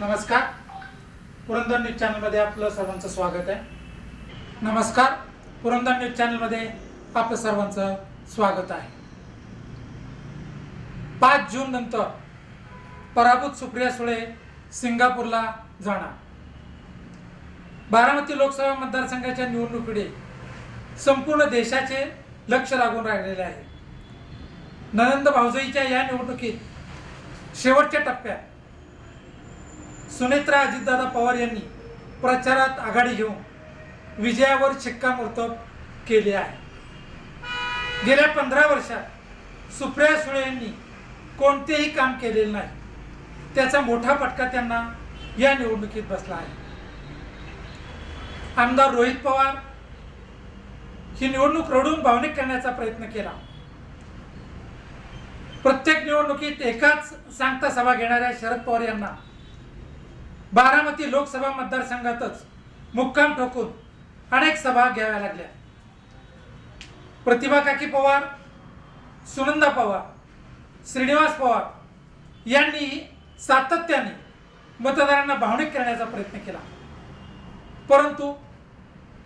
नमस्कार. पुरंदर न्यूज चॅनलमध्ये आपलं सर्वांचं स्वागत आहे. नमस्कार. पुरंदर न्यूज चॅनलमध्ये आपलं सर्वांचं स्वागत आहे. पाच जून नंतर पराभूत सुप्रिया सुळे सिंगापूरला जाणार. बारामती लोकसभा मतदारसंघाच्या निवडणुकीकडे संपूर्ण देशाचे लक्ष लागून राहिलेले आहे. नरेंद्र भाऊजईच्या या निवडणुकीत शेवटच्या टप्प्यात सुनेत्रा अजितदादा पवार यांनी प्रचारात आघाडी घेऊन विजयावर शिक्कामोर्तब केले आहे. गेल्या पंधरा वर्षात सुप्रिया सुळे यांनी कोणतेही काम केलेले नाही. त्याचा मोठा फटका त्यांना या निवडणुकीत बसला आहे. आमदार रोहित पवार ही निवडणूक रडून भावनिक करण्याचा प्रयत्न केला. प्रत्येक निवडणुकीत एकाच सांगता सभा घेणाऱ्या शरद पवार यांना बारामती लोकसभा मतदारसंघातच मुक्काम ठोकून अनेक सभा घ्याव्या लागल्या. प्रतिभा काकी पवार सुनंदा पवार श्रीनिवास पवार यांनी सातत्याने मतदारांना भावनिक करण्याचा प्रयत्न केला. परंतु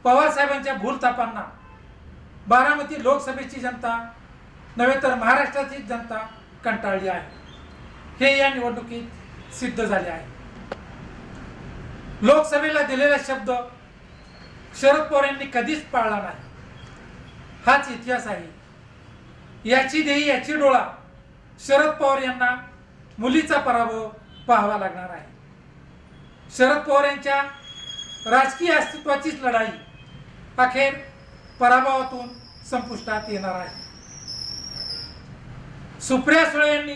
पवार साहेबांच्या बारामती लोकसभेची जनता नव्हे तर महाराष्ट्राची जनता कंटाळली आहे. हे या निवडणुकीत सिद्ध झाले आहे. लोकसभेला दिलेला शब्द शरद पवार यांनी कधीच पाळला नाही. हाच इतिहास आहे. याची देही याची डोळा शरद पवार यांना मुलीचा पराभव पाहावा लागणार आहे. शरद पवार यांच्या राजकीय अस्तित्वाचीच लढाई अखेर पराभवातून संपुष्टात येणार आहे. सुप्रिया सुळे यांनी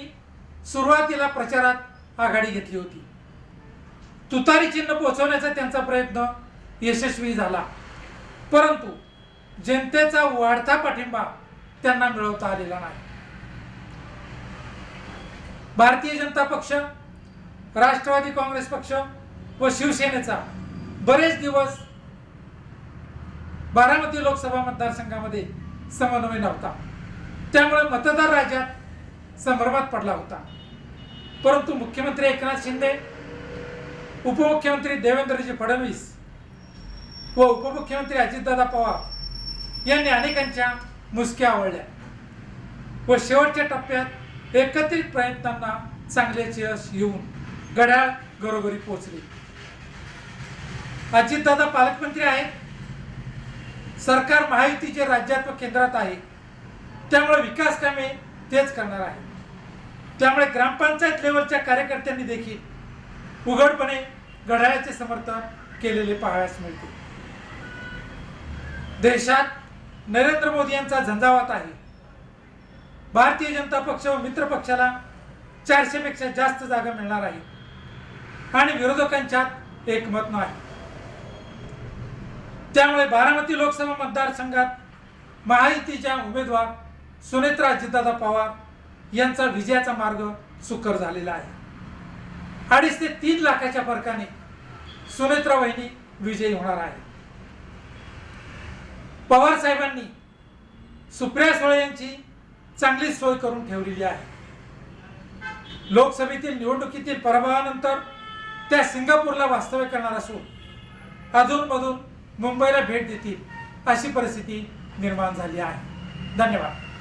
सुरुवातीला प्रचारात आघाडी घेतली होती. तुतारी चिन्ह पोहोचवण्याचा त्यांचा प्रयत्न यशस्वी झाला. परंतु जनतेचा वाढता पाठिंबा त्यांना मिळवता आलेला नाही. भारतीय जनता पक्ष राष्ट्रवादी काँग्रेस पक्ष व शिवसेनेचा बरेच दिवस बारामती लोकसभा मतदारसंघामध्ये समन्वय नव्हता. त्यामुळे मतदार राज्यात संभ्रमात पडला होता. परंतु मुख्यमंत्री एकनाथ शिंदे उपमुख्यमंत्री देवेंद्रजी फडणवीस व उपमुख्यमंत्री अजितदादा पवार यांनी अनेकांच्या मुसक्या आवडल्या व शेवटच्या टप्प्यात एकत्रित प्रयत्नांना चांगलेच यश येऊन घड्याळ घरोघरी पोहोचले. अजितदादा पालकमंत्री आहेत. सरकार महायुतीचे राज्यात व केंद्रात आहे त्यामुळे विकास कामे तेच करणार आहे त्यामुळे ग्रामपंचायत लेवलच्या कार्यकर्त्यांनी देखील उघडपणे घड्याळाचे समर्थन केलेले पाहायला मिळते. देशात नरेंद्र मोदी यांचा झंझावात आहे. भारतीय जनता पक्ष व मित्र पक्षाला चारशे पेक्षा जास्त जागा मिळणार आहे आणि विरोधकांच्यात एकमत नाही. त्यामुळे बारामती लोकसभा मतदारसंघात महायुतीच्या उमेदवार सुनेत्रा अजितदादा पवार यांचा विजयाचा मार्ग सुकर झालेला आहे. अडीच ते तीन लाखाच्या फरकाने सुनेत्रा वहिनी विजयी होणार आहे पवार साहेबांनी सुप्रिया सुळे यांची चांगली सोय करून ठेवलेली आहे. लोकसभेतील निवडणुकीतील पराभवानंतर त्या सिंगापूरला वास्तव्य करणार असून अधूनमधून मुंबईला भेट देतील अशी परिस्थिती निर्माण झाली आहे. धन्यवाद.